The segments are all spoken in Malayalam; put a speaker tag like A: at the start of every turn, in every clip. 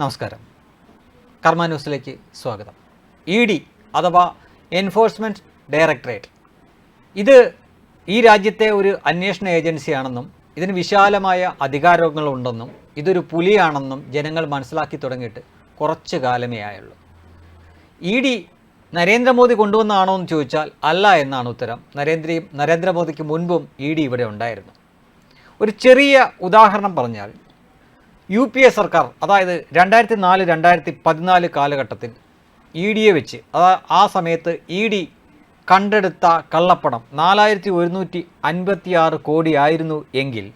A: നമസ്കാരം. കർമ്മ ന്യൂസിലേക്ക് സ്വാഗതം. ഇ ഡി അഥവാ എൻഫോഴ്സ്മെന്റ് ഡയറക്ടറേറ്റ്. ഇത് ഈ രാജ്യത്തെ ഒരു അന്വേഷണ ഏജൻസിയാണെന്നും ഇതിന് വിശാലമായ അധികാരങ്ങളുണ്ടെന്നും ഇതൊരു പുലിയാണെന്നും ജനങ്ങൾ മനസ്സിലാക്കി തുടങ്ങിയിട്ട് കുറച്ച് കാലമേ ആയുള്ളൂ. ഇ ഡി നരേന്ദ്രമോദി കൊണ്ടുവന്നാണോ എന്ന് ചോദിച്ചാൽ അല്ല എന്നാണ് ഉത്തരം. നരേന്ദ്ര നരേന്ദ്രമോദിക്ക് മുൻപും ഇ ഡി ഇവിടെ ഉണ്ടായിരുന്നു. ഒരു ചെറിയ ഉദാഹരണം പറഞ്ഞാൽ യു പി എ സർക്കാർ അതായത് രണ്ടായിരത്തി നാല് രണ്ടായിരത്തി പതിനാല് കാലഘട്ടത്തിൽ ഇ ഡിയെ വെച്ച് അതാ ആ സമയത്ത് ഇ ഡി കണ്ടെടുത്ത കള്ളപ്പണം നാലായിരത്തി ഒരുന്നൂറ്റി അൻപത്തി ആറ് കോടിയായിരുന്നു എങ്കിൽ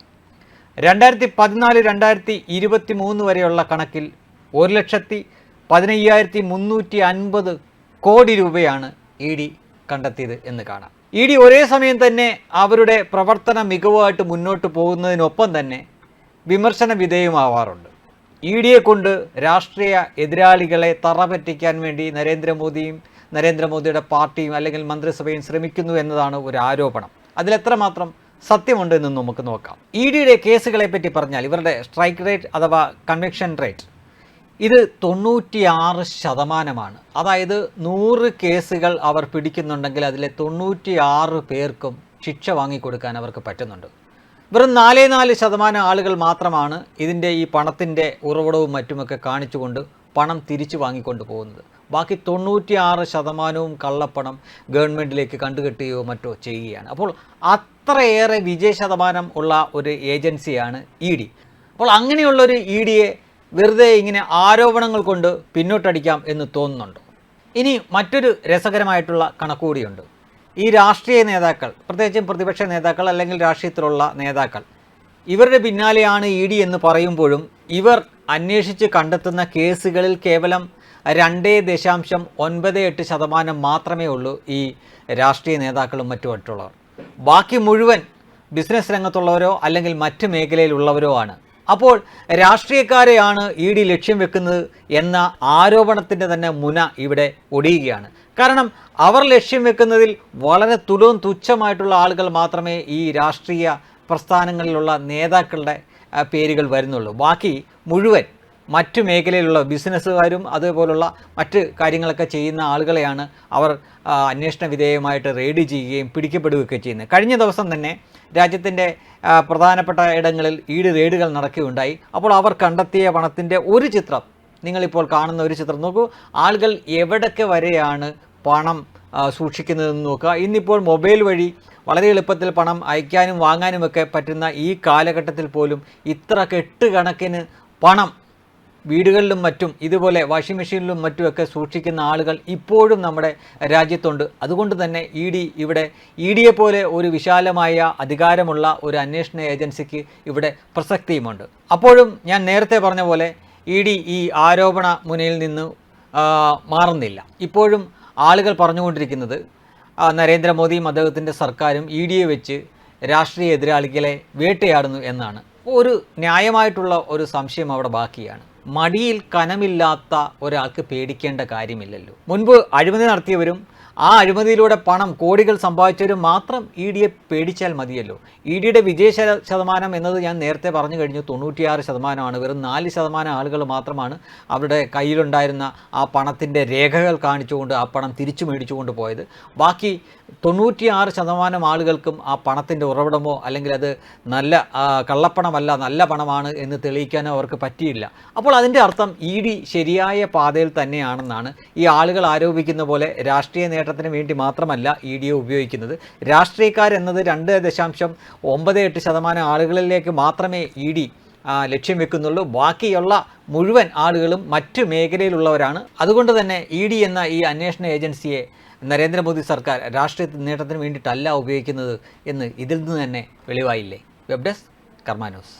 A: രണ്ടായിരത്തി പതിനാല് രണ്ടായിരത്തി ഇരുപത്തി മൂന്ന് വരെയുള്ള കണക്കിൽ ഒരു ലക്ഷത്തി പതിനയ്യായിരത്തി മുന്നൂറ്റി അൻപത് കോടി രൂപയാണ് ഇ ഡി കണ്ടെത്തിയത് എന്ന് കാണാം. ഇ ഡി ഒരേ സമയം തന്നെ അവരുടെ പ്രവർത്തന മികവായിട്ട് മുന്നോട്ട് പോകുന്നതിനൊപ്പം തന്നെ വിമർശന വിധേയമാവാറുണ്ട് ഇ ഡിയെ കൊണ്ട് രാഷ്ട്രീയ എതിരാളികളെ തറപറ്റിക്കാൻ വേണ്ടി നരേന്ദ്രമോദിയും നരേന്ദ്രമോദിയുടെ പാർട്ടിയും അല്ലെങ്കിൽ മന്ത്രിസഭയും ശ്രമിക്കുന്നു എന്നതാണ് ഒരു ആരോപണം. അതിലെത്രമാത്രം സത്യമുണ്ട് എന്ന് നമുക്ക് നോക്കാം. ഇ ഡിയുടെ കേസുകളെ പറ്റി പറഞ്ഞാൽ ഇവരുടെ സ്ട്രൈക്ക് റേറ്റ് അഥവാ കൺവെക്ഷൻ റേറ്റ് ഇത് തൊണ്ണൂറ്റിയാറ് ശതമാനമാണ്. അതായത് നൂറ് കേസുകൾ അവർ പിടിക്കുന്നുണ്ടെങ്കിൽ അതിലെ തൊണ്ണൂറ്റിയാറ് പേർക്കും ശിക്ഷ വാങ്ങിക്കൊടുക്കാൻ അവർക്ക് പറ്റുന്നുണ്ട്. വെറും നാലേ നാല് ശതമാനം ആളുകൾ മാത്രമാണ് ഇതിന്റെ ഈ പണത്തിന്റെ ഉറവിടവും മറ്റുമൊക്കെ കാണിച്ചുകൊണ്ട് പണം തിരിച്ചു വാങ്ങിക്കൊണ്ട് പോകുന്നത്. ബാക്കി തൊണ്ണൂറ്റിയാറ് ശതമാനവും കള്ളപ്പണം ഗവൺമെന്റിലേക്ക് കണ്ടുകെട്ടുകയോ മറ്റോ ചെയ്യുകയാണ്. അപ്പോൾ അത്രയേറെ വിജയ ശതമാനം ഉള്ള ഒരു ഏജൻസിയാണ് ഇ ഡി. അപ്പോൾ അങ്ങനെയുള്ളൊരു ഇ ഡിയെ വെറുതെ ഇങ്ങനെ ആരോപണങ്ങൾ കൊണ്ട് പിന്നോട്ടടിക്കാം എന്ന് തോന്നുന്നുണ്ട്. ഇനി മറ്റൊരു രസകരമായിട്ടുള്ള കണക്കുകൂടിയുണ്ട്. ഈ രാഷ്ട്രീയ നേതാക്കൾ പ്രത്യേകിച്ചും പ്രതിപക്ഷ നേതാക്കൾ അല്ലെങ്കിൽ രാഷ്ട്രീയത്തിലുള്ള നേതാക്കൾ ഇവരുടെ പിന്നാലെയാണ് ഇ ഡി എന്ന് പറയുമ്പോഴും ഇവർ അന്വേഷിച്ച് കണ്ടെത്തുന്ന കേസുകളിൽ കേവലം രണ്ടേ ദശാംശം ഒൻപത് എട്ട് ശതമാനം മാത്രമേ ഉള്ളൂ ഈ രാഷ്ട്രീയ നേതാക്കളും മറ്റു മറ്റുള്ളവർ. ബാക്കി മുഴുവൻ ബിസിനസ് രംഗത്തുള്ളവരോ അല്ലെങ്കിൽ മറ്റ് മേഖലയിലുള്ളവരോ ആണ്. അപ്പോൾ രാഷ്ട്രീയക്കാരെയാണ് ഇ ഡി ലക്ഷ്യം വെക്കുന്നത് എന്ന ആരോപണത്തിന്റെ തന്നെ മുന ഇവിടെ ഒടിയുകയാണ്. കാരണം അവർ ലക്ഷ്യം വെക്കുന്നതിൽ വളരെ തുലവും തുച്ഛമായിട്ടുള്ള ആളുകൾ മാത്രമേ ഈ രാഷ്ട്രീയ പ്രസ്ഥാനങ്ങളിലുള്ള നേതാക്കളുടെ പേരുകൾ വരുന്നുള്ളൂ. ബാക്കി മുഴുവൻ മറ്റു മേഖലയിലുള്ള ബിസിനസ്സുകാരും അതുപോലുള്ള മറ്റ് കാര്യങ്ങളൊക്കെ ചെയ്യുന്ന ആളുകളെയാണ് അവർ അന്വേഷണ വിധേയമായിട്ട് റെയ്ഡ് ചെയ്യുകയും പിടിക്കപ്പെടുകയൊക്കെ ചെയ്യുന്നത്. കഴിഞ്ഞ ദിവസം തന്നെ രാജ്യത്തിന്റെ പ്രധാനപ്പെട്ട ഇടങ്ങളിൽ ഈട് റെയ്ഡുകൾ നടക്കുകയുണ്ടായി. അപ്പോൾ അവർ കണ്ടെത്തിയ പണത്തിന്റെ ഒരു ചിത്രം നിങ്ങളിപ്പോൾ കാണുന്ന ഒരു ചിത്രം നോക്കൂ. ആളുകൾ എവിടൊക്കെ വരെയാണ് പണം സൂക്ഷിക്കുന്നതെന്ന് നോക്കുക. ഇന്നിപ്പോൾ മൊബൈൽ വഴി വളരെ എളുപ്പത്തിൽ പണം അയക്കാനും വാങ്ങാനുമൊക്കെ പറ്റുന്ന ഈ കാലഘട്ടത്തിൽ പോലും ഇത്ര കെട്ടുകണക്കിന് പണം വീടുകളിലും മറ്റും ഇതുപോലെ വാഷിംഗ് മെഷീനിലും മറ്റുമൊക്കെ സൂക്ഷിക്കുന്ന ആളുകൾ ഇപ്പോഴും നമ്മുടെ രാജ്യത്തുണ്ട്. അതുകൊണ്ട് തന്നെ ഇ ഡി ഇവിടെ ഇ ഡിയെ പോലെ ഒരു വിശാലമായ അധികാരമുള്ള ഒരു അന്വേഷണ ഏജൻസിക്ക് ഇവിടെ പ്രസക്തിയുമുണ്ട്. അപ്പോഴും ഞാൻ നേരത്തെ പറഞ്ഞ പോലെ ഇ ഡി ഈ ആരോപണ മുനയിൽ നിന്ന് മാറുന്നില്ല. ഇപ്പോഴും ആളുകൾ പറഞ്ഞുകൊണ്ടിരിക്കുന്നത് നരേന്ദ്രമോദിയും അദ്ദേഹത്തിന്റെ സർക്കാരും ഇ ഡിയെ വെച്ച് രാഷ്ട്രീയ എതിരാളികളെ വേട്ടയാടുന്നു എന്നാണ്. ഒരു ന്യായമായിട്ടുള്ള ഒരു സംശയം അവിടെ ബാക്കിയാണ്. മടിയിൽ കനമില്ലാത്ത ഒരാൾക്ക് പേടിക്കേണ്ട കാര്യമില്ലല്ലോ. മുൻപ് അഴിമതി നടത്തിയവരും ആ അഴിമതിയിലൂടെ പണം കോടികൾ സമ്പാദിച്ചവരും മാത്രം ഇ ഡിയെ പേടിച്ചാൽ മതിയല്ലോ. ഇ ഡിയുടെ വിജയ ശത- ശതമാനം എന്നത് ഞാൻ നേരത്തെ പറഞ്ഞു കഴിഞ്ഞു. തൊണ്ണൂറ്റിയാറ് ശതമാനമാണ്. വെറും നാല് ശതമാനം ആളുകൾ മാത്രമാണ് അവരുടെ കയ്യിലുണ്ടായിരുന്ന ആ പണത്തിന്റെ രേഖകൾ കാണിച്ചുകൊണ്ട് ആ പണം തിരിച്ചു മേടിച്ചുകൊണ്ട് പോയത്. ബാക്കി തൊണ്ണൂറ്റിയാറ് ശതമാനം ആളുകൾക്കും ആ പണത്തിന്റെ ഉറവിടമോ അല്ലെങ്കിൽ അത് നല്ല കള്ളപ്പണമല്ല നല്ല പണമാണ് എന്ന് തെളിയിക്കാനോ അവർക്ക് പറ്റിയില്ല. അപ്പോൾ അതിന്റെ അർത്ഥം ഇ ഡി ശരിയായ പാതയിൽ തന്നെയാണെന്നാണ് ഈ ആളുകൾ ആരോപിക്കുന്ന പോലെ രാഷ്ട്രീയ നേട്ടത്തിന് വേണ്ടി മാത്രമല്ല ഇ ഡിയെ ഉപയോഗിക്കുന്നത്. രാഷ്ട്രീയക്കാരെന്നത് രണ്ട് ദശാംശം ഒമ്പത് എട്ട് ശതമാനം ആളുകളിലേക്ക് മാത്രമേ ഇ ഡി ലക്ഷ്യം വെക്കുന്നുള്ളൂ. ബാക്കിയുള്ള മുഴുവൻ ആളുകളും മറ്റു മേഖലയിലുള്ളവരാണ്. അതുകൊണ്ട് തന്നെ ഇ ഡി എന്ന ഈ അന്വേഷണ ഏജൻസിയെ നരേന്ദ്രമോദി സർക്കാർ രാഷ്ട്രീയ നേട്ടത്തിന് വേണ്ടിയിട്ടല്ല ഉപയോഗിക്കുന്നത് എന്ന് ഇതിൽ നിന്ന് തന്നെ വെളിവായില്ലേ? Web desk Karma news.